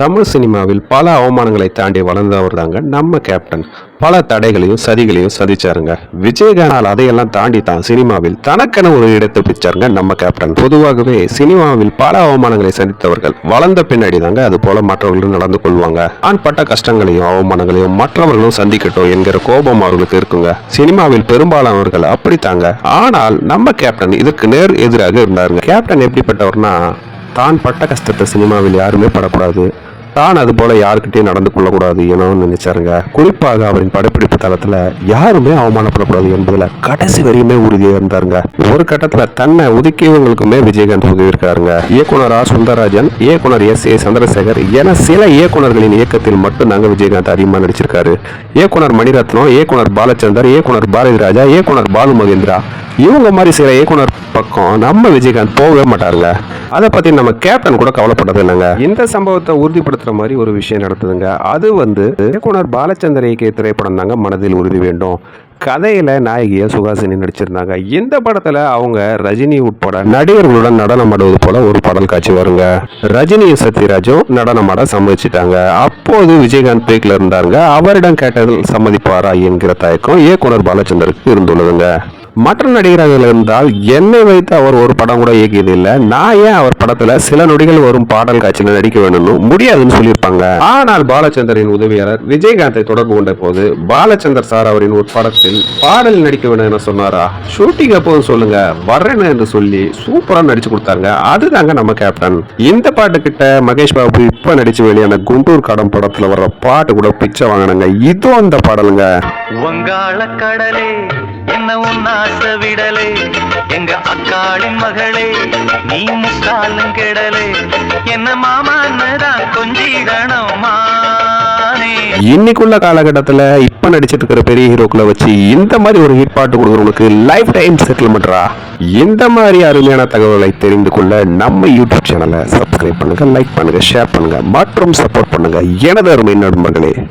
தமிழ் சினிமாவில் பல அவமானங்களை தாண்டி வளர்ந்தவர் தாங்க நம்ம கேப்டன். பல தடைகளையும் சதிகளையும் சதிச்சாருங்க விஜயகானால் அதையெல்லாம் தாண்டி தான் சினிமாவில் தனக்கென ஒரு இடத்தை பிடிச்சாருங்க நம்ம கேப்டன். பொதுவாகவே சினிமாவில் பல அவமானங்களை சந்தித்தவர்கள் வளர்ந்த பின்னாடி தாங்க அது போல மற்றவர்களும் நடந்து கொள்வாங்க. ஆண் பட்ட கஷ்டங்களையும் அவமானங்களையும் மற்றவர்களும் சந்திக்கட்டும் என்கிற கோபம் அவர்களுக்கு இருக்குங்க. சினிமாவில் பெரும்பாலானவர்கள் அப்படித்தாங்க. ஆனால் நம்ம கேப்டன் இதற்கு நேர் எதிராக இருந்தாருங்க. கேப்டன் எப்படிப்பட்டவர்னா தான் பட்ட கஷ்டத்தை சினிமாவில் யாருமே படக்கூடாது. தான் அது போல யாருக்கிட்டையும் நடந்து கொள்ளக்கூடாது எனோ நினைச்சாருங்க. குறிப்பாக அவரின் படப்பிடிப்பு தளத்துல யாருமே அவமானப்படக்கூடாது என்பதுல கடைசி வரையுமே உறுதியாக இருந்தாருங்க. ஒரு கட்டத்துல தன்னை ஒதுக்கியவங்களுக்குமே விஜயகாந்த் உதவி இருக்காருங்க இயக்குனர் ஆர் சுந்தரராஜன் இயக்குனர் எஸ் ஏ சந்திரசேகர் என சில இயக்குனர்களின் இயக்கத்தில் மட்டும் நாங்க விஜயகாந்த் அதிகமாக நடிச்சிருக்காரு. இயக்குனர் மணிரத்னம் இயக்குனர் பாலச்சந்தர் இயக்குனர் பாரதி ராஜா இயக்குனர் பாலு மகேந்திரா இவங்க மாதிரி சில இயக்குனர் பக்கம் நம்ம விஜயகாந்த் போகவே மாட்டார்ல அதை பத்தி நம்ம கேப்டன் கூட கவலைப்பட்டது இல்லைங்க இந்த சம்பவத்தை உறுதிப்படுத்துற மாதிரி ஒரு விஷயம் நடத்துதுங்க அது வந்து இயக்குனர் பாலச்சந்தர் இயக்கிய திரைப்படம் தாங்க மனதில் உறுதி வேண்டும். கதையில நாயகியை சுகாசினி நடிச்சிருந்தாங்க. இந்த படத்துல அவங்க ரஜினி உட்பட நடிகர்களுடன் நடனம் ஆடுவது போல ஒரு பாடல் காட்சி வருங்க. ரஜினியும் சத்யராஜும் நடனம் ஆட சம்மதிச்சிட்டாங்க. அப்போது விஜயகாந்த் பேக்கில் இருந்தாருங்க. அவரிடம் கேட்டதில் சம்மதிப்பாரா என்கிற தயக்கம் இயக்குனர் பாலச்சந்தருக்கு இருந்துள்ளதுங்க. மற்ற நடிகர்கள் இருந்தால் என்னை வைத்து அவர் ஒரு படம் கூட இயக்கியது இல்லை நான் ஏன் அவர் படத்துல சில நொடிகள் வரும் பாடல் காட்சியில் நடிக்க வேணும்னு முடியாதுன்னு சொல்லியிருப்பாங்க. ஆனால் பாலச்சந்தரின் உதவியாளர் விஜயகாந்தை தொடர்பு கொண்ட போது பாலச்சந்தர் சார் அவரின் ஒரு படத்தில் பாடல் நடிக்க வேணும் என சொன்னாரா? ஷூட்டிங் அப்போதும் சொல்லுங்க வர்றேன்னு என்று சொல்லி சூப்பரா நடிச்சு கொடுத்தாங்க. அதுதாங்க நம்ம கேப்டன். இந்த பாட்டு கிட்ட மகேஷ் பாபு இப்ப நடிச்சு வெளியான குண்டூர் கடம் படத்துல வர்ற பாட்டு கூட பிச்சை வாங்கினாங்க. இதுவும் அந்த பாடலுங்க. வங்காள கடலே என்ன உன்னாச விடலே? எங்க அக்காளின் மகளே நீ முக்காலும் கெடலே. என்ன மாமான்னதான் கொஞ்சிடணும் இன்னைக்குள்ள காலகட்டத்தில் இப்ப நடிச்சிட்டு இருக்கிற பெரிய ஹீரோக்களை வச்சு இந்த மாதிரி ஒரு ஹிட் பாட்டு கொடுக்குறவங்களுக்கு லைஃப் டைம் செட்டில்மெண்ட்ரா இந்த மாதிரி அருமையான தகவலை தெரிந்து கொள்ள நம்ம யூடியூப் சேனலை சப்ஸ்கிரைப் பண்ணுங்க லைக் பண்ணுங்க ஷேர் பண்ணுங்க மற்றும் சப்போர்ட் பண்ணுங்க எனது அருமை நண்பர்களே.